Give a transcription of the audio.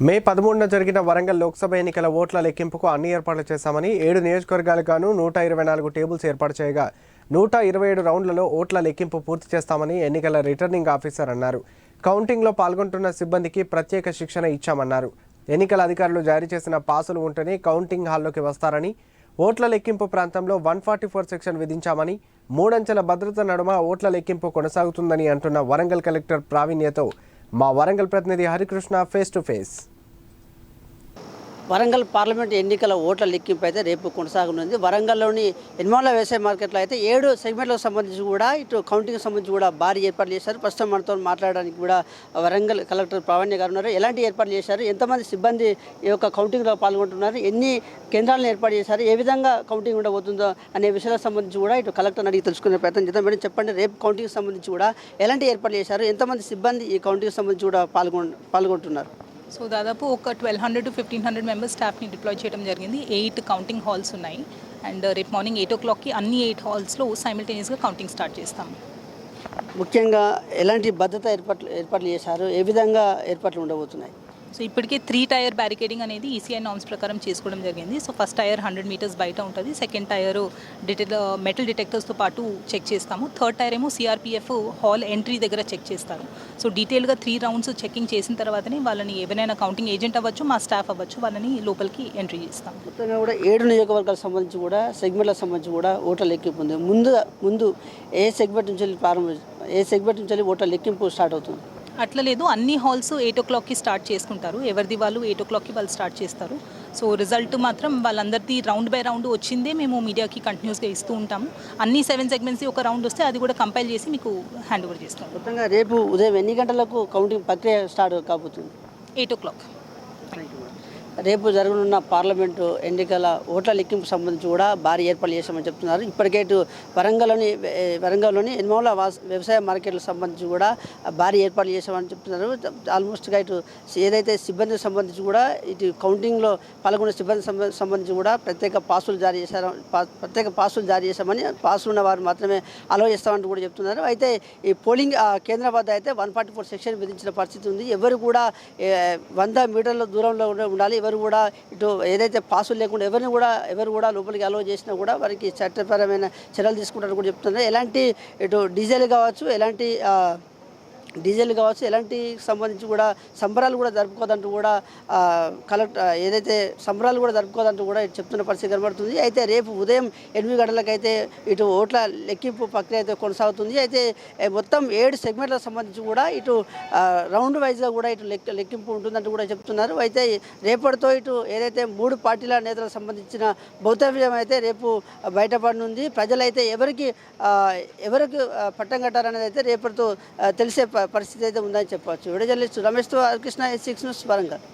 మే పదమూడున జరిగిన వరంగల్ లోక్సభ ఎన్నికల ఓట్ల లెక్కింపుకు అన్ని ఏర్పాట్లు చేశామని ఏడు నియోజకవర్గాలకు గాను నూట ఇరవై నాలుగు టేబుల్స్ ఏర్పాటు చేయగా నూట ఇరవై ఏడు రౌండ్లలో ఓట్ల లెక్కింపు పూర్తి చేస్తామని ఎన్నికల రిటర్నింగ్ ఆఫీసర్ అన్నారు. కౌంటింగ్లో పాల్గొంటున్న సిబ్బందికి ప్రత్యేక శిక్షణ ఇచ్చామన్నారు. ఎన్నికల అధికారులు జారీ చేసిన పాసులు ఉంటేనే కౌంటింగ్ హాల్లోకి వస్తారని ఓట్ల లెక్కింపు ప్రాంతంలో వన్ ఫార్టీ ఫోర్ సెక్షన్ విధించామని మూడంచెల భద్రత నడుమ ఓట్ల లెక్కింపు కొనసాగుతుందని అంటున్న వరంగల్ కలెక్టర్ ప్రావీణ్యతో మా వరంగల్ ప్రతినిధి Harikrishna face to face Warangal parliament ఎన్నికల ఓట్ల లెక్కింపు అయితే రేపు కొనసాగనుంది. వరంగల్లోని ఎన్మాల వ్యవసాయ మార్కెట్లో అయితే ఏడు సెగ్మెంట్లకు సంబంధించి కూడా ఇటు కౌంటింగ్ సంబంధించి కూడా భారీ ఏర్పాట్లు చేశారు. ప్రస్తుతం మనతో మాట్లాడడానికి కూడా వరంగల్ కలెక్టర్ ప్రావణ్య గారు ఉన్నారు. ఎలాంటి ఏర్పాట్లు చేశారు? ఎంతమంది సిబ్బంది ఈ యొక్క కౌంటింగ్లో పాల్గొంటున్నారు? ఎన్ని కేంద్రాలను ఏర్పాటు చేశారు? ఏ విధంగా కౌంటింగ్ ఉండబోతుందో అనే విషయాలకు సంబంధించి కూడా ఇటు కలెక్టర్ అడిగి తెలుసుకునే ప్రయత్నం చేద్దాం. మేడం చెప్పండి రేపు కౌంటింగ్కి సంబంధించి కూడా ఎలాంటి ఏర్పాట్లు చేశారు? ఎంతమంది సిబ్బంది ఈ కౌంటింగ్ సంబంధించి కూడా పాల్గొ పాల్గొంటున్నారు? సో దాదాపు ఒక twelve hundred to fifteen hundred members స్టాఫ్ని డిప్లాయ్ చేయడం జరిగింది. ఎయిట్ కౌంటింగ్ హాల్స్ ఉన్నాయి. అండ్ రేపు మార్నింగ్ ఎయిట్ ఓ క్లాక్కి అన్ని ఎయిట్ హాల్స్లో సైమిల్టేనియస్గా కౌంటింగ్ స్టార్ట్ చేస్తాం. ముఖ్యంగా ఎలాంటి భద్రత ఏర్పాట్లు ఏర్పాట్లు చేశారు? ఏ విధంగా ఏర్పాట్లు ఉండబోతున్నాయి? సో ఇప్పటికే త్రీ టైర్ బ్యారికేడింగ్ అనేది ఈసీఐ నామ్స్ ప్రకారం చేసుకోవడం జరిగింది. So first tier hundred metres బయట ఉంటుంది. సెకండ్ టైర్ డిటెక్ మెటల్ డిటెక్టర్స్తో పాటు చెక్ చేస్తాము. థర్డ్ టైర్ ఏమో సిఆర్పిఎఫ్ హాల్ ఎంట్రీ దగ్గర చెక్ చేస్తారు. సో డీటెయిల్గా త్రీ రౌండ్స్ చెకింగ్ చేసిన తర్వాతనే వాళ్ళని ఎవరైనా కౌంటింగ్ ఏజెంట్ అవ్వచ్చు మా స్టాఫ్ అవ్వచ్చు వాళ్ళని లోపలికి ఎంట్రీ చేస్తాం మొత్తంగా కూడా ఏడు నియోజకవర్గాలకు సంబంధించి కూడా సెగ్మెంట్లకు సంబంధించి కూడా ఓటర్ లెక్కింపు ఉంది. ముందు ముందు ఏ సెగ్మెంట్ నుంచి ప్రారంభం ఏ సెగ్మెంట్ నుంచి ఓటర్ లెక్కింపు స్టార్ట్ అవుతుంది? అట్లా లేదు. అన్ని హాల్స్ ఎయిట్ ఓ క్లాక్కి స్టార్ట్ చేసుకుంటారు. ఎవరిది వాళ్ళు ఎయిట్ ఓ క్లాక్కి వాళ్ళు స్టార్ట్ చేస్తారు. సో రిజల్ట్ మాత్రం వాళ్ళందరిది రౌండ్ బై రౌండ్ వచ్చిందే మేము మీడియాకి కంటిన్యూస్గా ఇస్తూ ఉంటాము అన్ని సెవెన్ సెగ్మెంట్స్ ఒక రౌండ్ వస్తే అది కూడా కంపైల్ చేసి మీకు హ్యాండ్ ఓవర్ చేస్తాం. మొత్తంగా రేపు ఉదయం ఎన్ని గంటలకు కౌంటింగ్ ప్రక్రియ స్టార్ట్ కాబోతుంది? Eight o'clock. రేపు జరగనున్న పార్లమెంటు ఎన్నికల ఓట్ల లెక్కింపు సంబంధించి కూడా భారీ ఏర్పాట్లు చేశామని చెప్తున్నారు. ఇప్పటికే ఇటు వరంగల్లోని వరంగల్లోని ఎనిమోల వ్యవసాయ మార్కెట్లకు సంబంధించి కూడా భారీ ఏర్పాట్లు చేశామని చెప్తున్నారు. ఆల్మోస్ట్గా ఇటు ఏదైతే సిబ్బందికి సంబంధించి కూడా ఇటు కౌంటింగ్లో పాల్గొన్న సిబ్బంది సంబంధించి కూడా ప్రత్యేక పాసులు జారీ చేశారు. ప్రత్యేక పాసులు జారీ చేశామని పాసులు ఉన్న వారు మాత్రమే అలో చేస్తామని కూడా చెప్తున్నారు. అయితే ఈ పోలింగ్ ఆ, కేంద్రం వద్ద అయితే వన్ ఫార్టీ ఫోర్ సెక్షన్ విధించిన పరిస్థితి ఉంది. ఎవరు కూడా వంద మీటర్ల దూరంలో ఉండాలి. ఎవరు కూడా ఇటు ఏదైతే పాసులు లేకుండా ఎవరిని కూడా ఎవరు కూడా లోపలికి అలో చేసినా కూడా వారికి చట్టపరమైన చర్యలు తీసుకుంటారని కూడా చెప్తున్నారు. ఎలాంటి ఇటు డీజిల్ కావచ్చు ఎలాంటి డీజిల్ కావచ్చు ఎలాంటి సంబంధించి కూడా సంబరాలు కూడా జరుపుకోదంటూ కూడా కలెక్టర్ కలెక్ట్ ఏదైతే సంబరాలు కూడా జరుపుకోదంటూ కూడా చెప్తున్న పరిస్థితి కనబడుతుంది. అయితే రేపు ఉదయం ఎనిమిది గంటలకైతే ఇటు ఓట్ల లెక్కింపు ప్రక్రియ అయితే కొనసాగుతుంది. అయితే మొత్తం ఏడు సెగ్మెంట్లకు సంబంధించి కూడా ఇటు రౌండ్ వైజ్గా కూడా ఇటు లెక్క లెక్కింపు ఉంటుందంటూ కూడా చెప్తున్నారు. అయితే రేపటితో ఇటు ఏదైతే మూడు పార్టీల నేతలకు సంబంధించిన భౌతవ్యం అయితే రేపు బయటపడనుంది. ప్రజలైతే ఎవరికి ఎవరికి పట్టం కట్టారనేది అయితే రేపటితో తెలిసే ప- పరిస్థితి అయితే ఉందని చెప్పవచ్చు. విడుదల రమేష్ కృష్ణ సిక్స్ న్యూస్ వరంగల్.